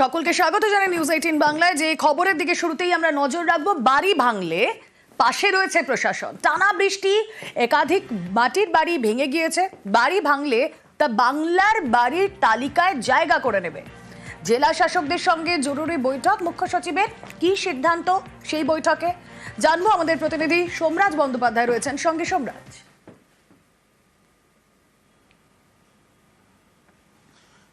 সকলকে স্বাগত জানাই নিউজ এইটিন বাংলায়। যে খবরের দিকে শুরুতেই আমরা নজর রাখব, বাড়ি ভাঙলে পাশে রয়েছে প্রশাসন। টানা বৃষ্টি, একাধিক মাটির বাড়ি ভেঙে গিয়েছে। বাড়ি ভাঙলে তা বাংলার বাড়ির তালিকায় জায়গা করে নেবে। জেলা শাসকদের সঙ্গে জরুরি বৈঠক। মুখ্য সচিবের কি সিদ্ধান্ত সেই বৈঠকে? জানব আমাদের প্রতিনিধি সোমরাজ বন্দ্যোপাধ্যায় রয়েছেন। সঙ্গে সোমরাজ।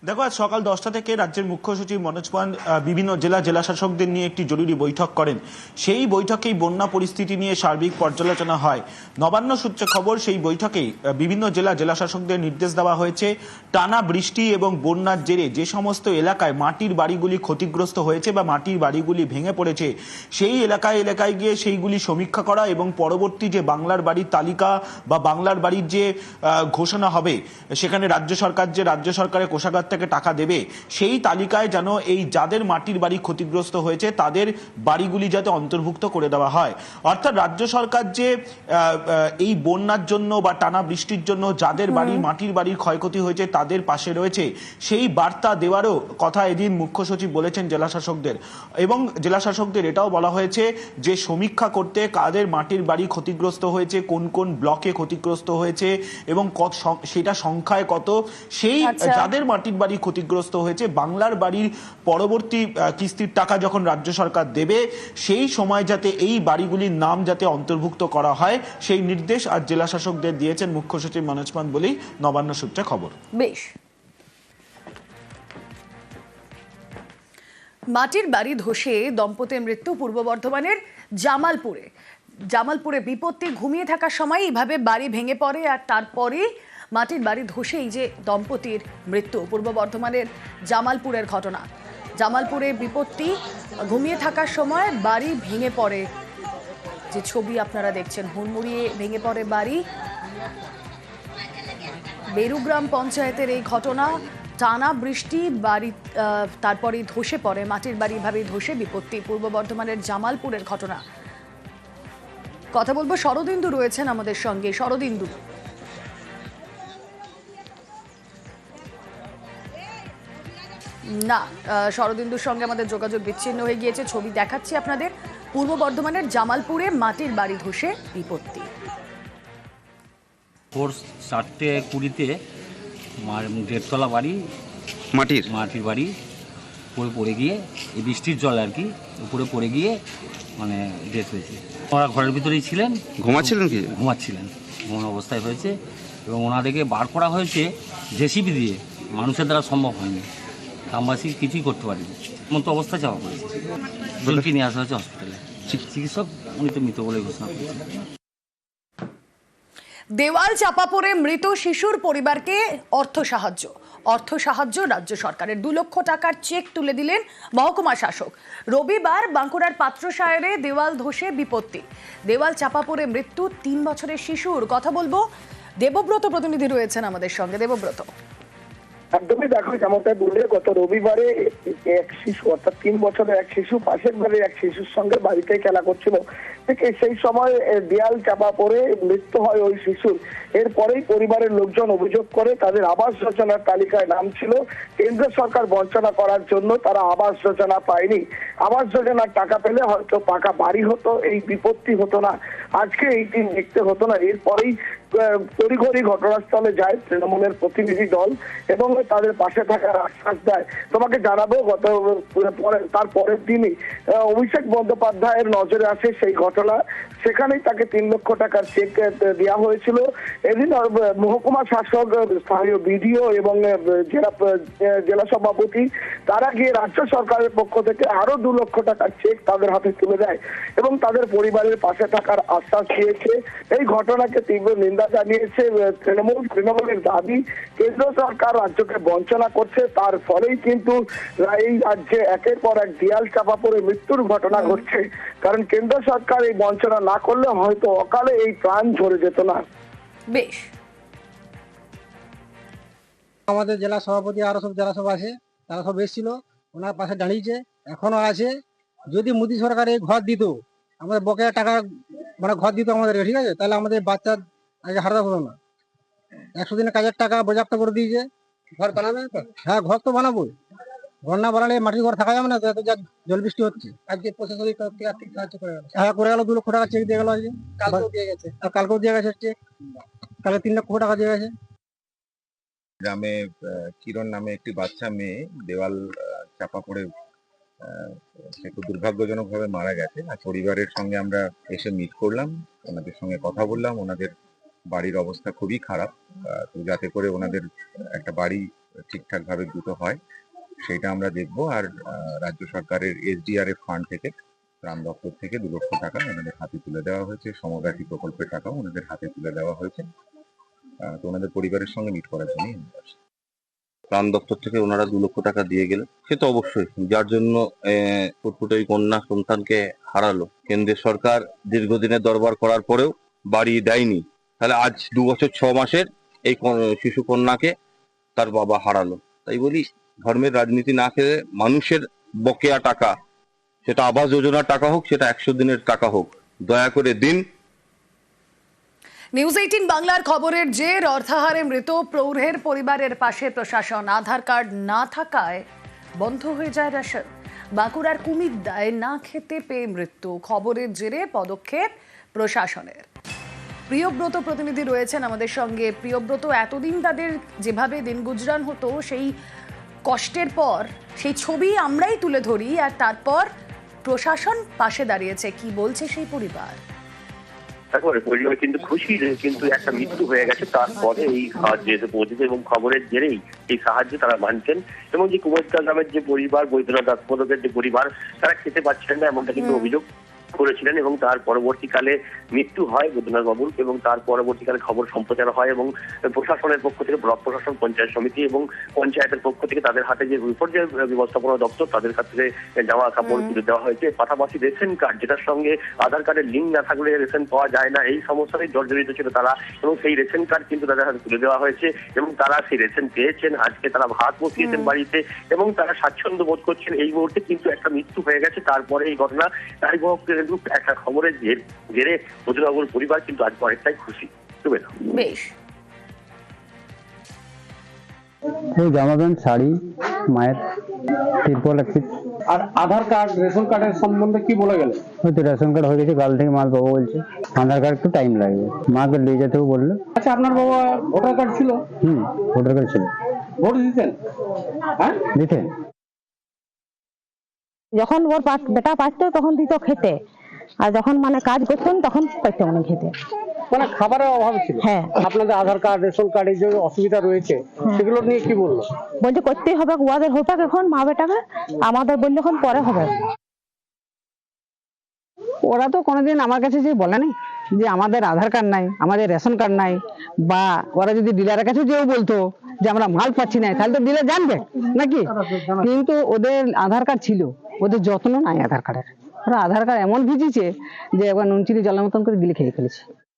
দেখো, আজ সকাল দশটা থেকে রাজ্যের মুখ্য সচিব মনোজ পান বিভিন্ন জেলা জেলা শাসকদের নিয়ে একটি জরুরি বৈঠক করেন। সেই বৈঠকেই বন্যা পরিস্থিতি নিয়ে সার্বিক পর্যালোচনা হয়। নবান্ন সূত্রে খবর, সেই বৈঠকেই বিভিন্ন জেলা জেলা শাসকদের নির্দেশ দেওয়া হয়েছে। টানা বৃষ্টি এবং বন্যার জেরে যে সমস্ত এলাকায় মাটির বাড়িগুলি ক্ষতিগ্রস্ত হয়েছে বা মাটির বাড়িগুলি ভেঙে পড়েছে, সেই এলাকায় এলাকায় গিয়ে সেইগুলি সমীক্ষা করা এবং পরবর্তী যে বাংলার বাড়ির তালিকা বা বাংলার বাড়ির যে ঘোষণা হবে, সেখানে রাজ্য সরকার যে, রাজ্য সরকারের কোষাগার থেকে টাকা দেবে সেই তালিকায় যেন এই যাদের মাটির বাড়ি ক্ষতিগ্রস্ত হয়েছে তাদের বাড়িগুলি যাতে অন্তর্ভুক্ত করে দেওয়া হয়। অর্থাৎ রাজ্য সরকার যে এই বন্যার জন্য বা টানা বৃষ্টির জন্য যাদের বাড়ি মাটির বাড়ির ক্ষয়ক্ষতি হয়েছে তাদের পাশে রয়েছে সেই বার্তা দেওয়ারও কথা এদিন মুখ্য সচিব বলেছেন জেলা শাসকদের এবং জেলা শাসকদের এটাও বলা হয়েছে যে সমীক্ষা করতে কাদের মাটির বাড়ি ক্ষতিগ্রস্ত হয়েছে কোন কোন ব্লকে ক্ষতিগ্রস্ত হয়েছে এবং কত সেটা সংখ্যায় কত সেই আচ্ছা। যাদের মাটির বাড়ি ক্ষতিগ্রস্ত হয়েছে। বাংলার বাড়ির পরবর্তী কিস্তির টাকা যখন রাজ্য সরকার দেবে, সেই সময় যাতে এই বাড়িগুলির নাম যাতে অন্তর্ভুক্ত করা হয়, সেই নির্দেশ আজ জেলা শাসকদের দিয়েছেন মুখ্য সচিব মনোজ পান বলেই নবান্ন সূত্রে খবর। বেশ। মাটির বাড়ি ধসে দম্পতির মৃত্যু পূর্ব বর্ধমানের জামালপুরে। জামালপুরে বিপত্তি ঘুমিয়ে থাকার সময় এইভাবে বাড়ি ভেঙে পড়ে আর তারপরে মাটির বাড়ি ধসে এই যে দম্পতির মৃত্যু পূর্ব বর্ধমানের জামালপুরের ঘটনা। জামালপুরে বিপত্তি ঘুমিয়ে থাকার সময় বাড়ি ভেঙে পড়ে। যে ছবি আপনারা দেখছেন হুড়মুড়িয়ে ভেঙে পড়ে বাড়ি। বেরুগ্রাম পঞ্চায়েতের এই ঘটনা টানা বৃষ্টি বাড়ি আহ, তারপরেই ধসে পড়ে মাটির বাড়ি ভাবে ধসে বিপত্তি পূর্ব বর্ধমানের জামালপুরের ঘটনা। কথা বলব শরদিন্দু রয়েছেন আমাদের সঙ্গে। শরদিন্দু। না শরদিন্দুর সঙ্গে আমাদের যোগাযোগ বিচ্ছিন্ন হয়ে গিয়েছে। ছবি দেখাচ্ছি আপনাদের। পূর্ব বর্ধমানের জামালপুরে মাটির বাড়ি ধসে বিপত্তি। ভোর চারটে কুড়িতে দেড়তলা বাড়ি মাটির? মাটির বাড়ি উপরে পড়ে গিয়ে এই বৃষ্টির জল আর কি উপরে পড়ে গিয়ে মানে ডেথ হয়েছে। ওরা ঘরের ভিতরেই ছিলেন। ঘুমাচ্ছিলেন কি? ঘুমাচ্ছিলেন। ঘুমানো অবস্থায় হয়েছে এবং ওনাদেরকে বার করা হয়েছে জেসিবি দিয়ে। মানুষের দ্বারা সম্ভব হয়নি। গ্রামবাসী কিছুই করতে পারেনি। মতো অবস্থা চাপা পড়েছে দুজনকে নিয়ে আসা হয়েছে হসপিটালে চিকিৎসক উনি তো মৃত বলে ঘোষণা করেছেন দেওয়াল চাপা পড়ে মৃত শিশুর পরিবারকে অর্থ সাহায্য। অর্থ সাহায্য রাজ্য সরকারের দু লক্ষ টাকার চেক তুলে দিলেন মহকুমা শাসক। রবিবার বাঁকুড়ার পাত্রসায়রে দেওয়াল ধসে বিপত্তি। দেওয়াল চাপা পড়ে মৃত্যু তিন বছরের শিশুর। কথা বলব, দেবব্রত প্রতিনিধি রয়েছেন আমাদের সঙ্গে। দেবব্রত। একদমই দেখো যেমনটা বললে, গত রবিবারে এক শিশু, অর্থাৎ তিন বছরের এক শিশু, পাশের বাড়ির এক শিশুর সঙ্গে বাড়িতে খেলা করছিল। ঠিক সেই সময় দেয়াল চাপা পড়ে মৃত্যু হয় ওই শিশুর। এরপরেই পরিবারের লোকজন অভিযোগ করে, তাদের আবাস যোজনার তালিকায় নাম ছিল। কেন্দ্র সরকার বঞ্চনা করার জন্য তারা আবাস যোজনা পায়নি। আবাস যোজনার টাকা পেলে হয়তো পাকা বাড়ি হতো, এই বিপত্তি হতো না। আজকে এই দিন দেখতে হতো না। এরপরেই তড়িঘড়ি ঘটনাস্থলে যায় তৃণমূলের প্রতিনিধি দল এবং তাদের পাশে থাকার আশ্বাস দেয়। তোমাকে জানাব, গত তার পরের দিনই অভিষেক বন্দ্যোপাধ্যায়ের নজরে আসে সেই ঘটনা। সেখানেই তাকে তিন লক্ষ টাকার চেক দেওয়া হয়েছিল। এদিন মহকুমা শাসক স্থানীয় বিডিও এবং জেলা জেলা সভাপতি, তারা গিয়ে রাজ্য সরকারের পক্ষ থেকে আরও দু লক্ষ টাকার চেক তাদের হাতে তুলে দেয় এবং তাদের পরিবারের পাশে থাকার আশ্বাস দিয়েছে। এই ঘটনাকে তীব্র নিন্দা জানিয়েছে আহ, তৃণমূল তৃণমূলের দাবি কেন্দ্র সরকার রাজ্যকে বঞ্চনা করছে তার ফলেই কিন্তু এই রাজ্যে একের পর এক দেয়াল চাপা পড়ে মৃত্যুর ঘটনা ঘটছে। কারণ কেন্দ্র সরকার এই বঞ্চনা না করলে হয়তো অকালে এই প্রাণ ঝরে যেত না। বেশ। আমাদের জেলা সভাপতি আরও সব জেলা সব আছে তারা সব এসেছিল ওনার পাশে দাঁড়িয়েছে এখনও আছে। যদি মোদী সরকার এই ঘর দিত আমাদের বকেয়া টাকা মানে ঘর দিত আমাদেরকে ঠিক আছে? তাহলে আমাদের বাচ্চা আগে হারাতে হতো না। একশো দিনের কাজের টাকা পর্যাপ্ত করে দিয়েছে। ঘর বানাবে হ্যাঁ ঘর তো বানাবোই। না বানালে মাটির ঘর থাকা যাবে না তো এত যা জল বৃষ্টি হচ্ছে। আজকে প্রশাসনিক তরফ থেকে আর্থিক সাহায্য করে গেল হ্যাঁ করে গেল দু লক্ষ টাকা চেক দিয়ে গেল আজকে। কালকেও দিয়ে গেছে। আর কালকেও দিয়ে গেছে চেক কালকে তিন লক্ষ টাকা দিয়ে গেছে। গ্রামে কিরণ নামে একটি বাচ্চা মেয়ে দেওয়াল চাপা পড়ে সে খুব দুর্ভাগ্যজনক ভাবে মারা গেছে। আর পরিবারের সঙ্গে আমরা এসে মিট করলাম। ওনাদের সঙ্গে কথা বললাম। ওনাদের বাড়ির অবস্থা খুবই খারাপ। তো যাতে করে ওনাদের একটা বাড়ি ঠিকঠাক ভাবে দ্রুত হয় সেটা আমরা দেখব। আর রাজ্য সরকারের এসডিআরএফ ফান্ড থেকে, গ্রাম দপ্তর থেকে দু লক্ষ টাকা ওনাদের হাতে তুলে দেওয়া হয়েছে। সমব্যাপী প্রকল্পের টাকাও ওনাদের হাতে তুলে দেওয়া হয়েছে। তো ওনাদের পরিবারের সঙ্গে মিট করার জন্য প্রাণ দপ্তর থেকে ওনারা দু লক্ষ টাকা দিয়ে গেলেন সে তো অবশ্যই, যার জন্য ফুটফুটে কন্যা সন্তানকে হারালো। কেন্দ্রের সরকার দীর্ঘদিনের দরবার করার পরেও বাড়ি দেয়নি। তাহলে আজ দু বছর ছ মাসের এই শিশু কন্যাকে তার বাবা হারালো। তাই বলি, ধর্মের রাজনীতি না খেলে মানুষের বকেয়া টাকা, সেটা আবাস যোজনার টাকা হোক, সেটা একশো দিনের টাকা হোক, দয়া করে দিন। নিউজ এইটিন বাংলার খবরের জের, অর্থাহারে মৃত প্রৌঢ়ের পরিবারের পাশে প্রশাসন। আধার কার্ড না থাকায় বন্ধ হয়ে যায় রেশন। বাঁকুড়ার কুমিদ্দায় না খেতে পেয়ে মৃত্যু। খবরের জেরে পদক্ষেপ প্রশাসনের। প্রিয়ব্রত প্রতিনিধি রয়েছেন আমাদের সঙ্গে। প্রিয়ব্রত এতদিন তাদের যেভাবে দিন গুজরান হতো সেই কষ্টের পর সেই ছবি আমরাই তুলে ধরি আর তারপর প্রশাসন পাশে দাঁড়িয়েছে। কি বলছে সেই পরিবার? তারপরে পরিবার কিন্তু খুশি কিন্তু একটা মৃত্যু হয়ে গেছে তারপরে এই সাহায্য এসে পৌঁছেছে এবং খবরের জেরেই এই সাহায্য তারা মানছেন। এবং যে কুমারিকা গ্রামের যে পরিবার বৈদ্যনাথ দাসপদকের যে পরিবার তারা খেতে পাচ্ছিলেন না এমনটা কিন্তু অভিযোগ করেছিলেন এবং তার পরবর্তীকালে মৃত্যু হয় বৈদ্যনাথ বাবুর এবং তার পরবর্তীকালে খবর সম্প্রচার হয় এবং প্রশাসনের পক্ষ থেকে ব্লক প্রশাসন পঞ্চায়েত সমিতি এবং পঞ্চায়েতের পক্ষ থেকে তাদের হাতে যে বিপর্যয় ব্যবস্থাপনা দপ্তর তাদের কাছ থেকে জামা কাপড় তুলে দেওয়া হয়েছে। পাশাপাশি রেশন কার্ড যেটার সঙ্গে আধার কার্ডের লিঙ্ক না থাকলে রেশন পাওয়া যায় না এই সমস্যায় জর্জরিত ছিল তারা এবং সেই রেশন কার্ড কিন্তু তাদের হাতে তুলে দেওয়া হয়েছে এবং তারা সেই রেশন পেয়েছেন। আজকে তারা ভাত বসিয়েছেন বাড়িতে এবং তারা স্বাচ্ছন্দ্য বোধ করছেন। এই মুহূর্তে কিন্তু একটা মৃত্যু হয়ে গেছে তারপরে এই ঘটনা। তাই কিন্তু একটা খবরের জের পরিবার কিন্তু আজকে অনেকটাই খুশি। শুভে বেশ। ওই জামা প্যান্ট শাড়ি মায়ের তিরপল একটি আর আধার কার্ড রেশন কার্ডের সম্বন্ধে কি বলে গেল? ওই তো রেশন কার্ড হয়ে গেছে কাল থেকে মাল পাবো বলছে। আধার কার্ড একটু টাইম লাগবে। মাকে নিয়ে যেতেও বলল। আচ্ছা আপনার বাবা ভোটার কার্ড ছিল? হুম ভোটার কার্ড ছিল। ভোট দিতেন? হ্যাঁ? দিতে যখন ওর বেটা পাইতো তখন দিত খেতে। আর যখন মানে কাজ করতেন তখন পাইতো মানে খেতে। মানে খাবারের অভাব ছিল। হ্যাঁ। আপনাদের আধার কার্ড রেশন কার্ডে যে অসুবিধা রয়েছে সেগুলো নিয়ে কি বলল? বলছে করতেই হবে ওদের হোক এখন মা বেটাকে আমাদের বললে এখন পরে হবে। ওরা তো কোনোদিন আমার কাছে যে বলেনি যে আমাদের আধার কার্ড নাই আমাদের রেশন কার্ড নাই বা ওরা যদি ডিলারের কাছে যেও বলতো যে আমরা মাল পাচ্ছি না তাহলে তো ডিলার জানবে নাকি? কিন্তু ওদের আধার কার্ড ছিল। ওদের যত্ন নাই আধার কার্ডের। ওরা আধার কার্ড এমন ভিজিয়েছে যে একবার নুন চিনি জলের মতন করে গিলে খেয়ে ফেলেছে।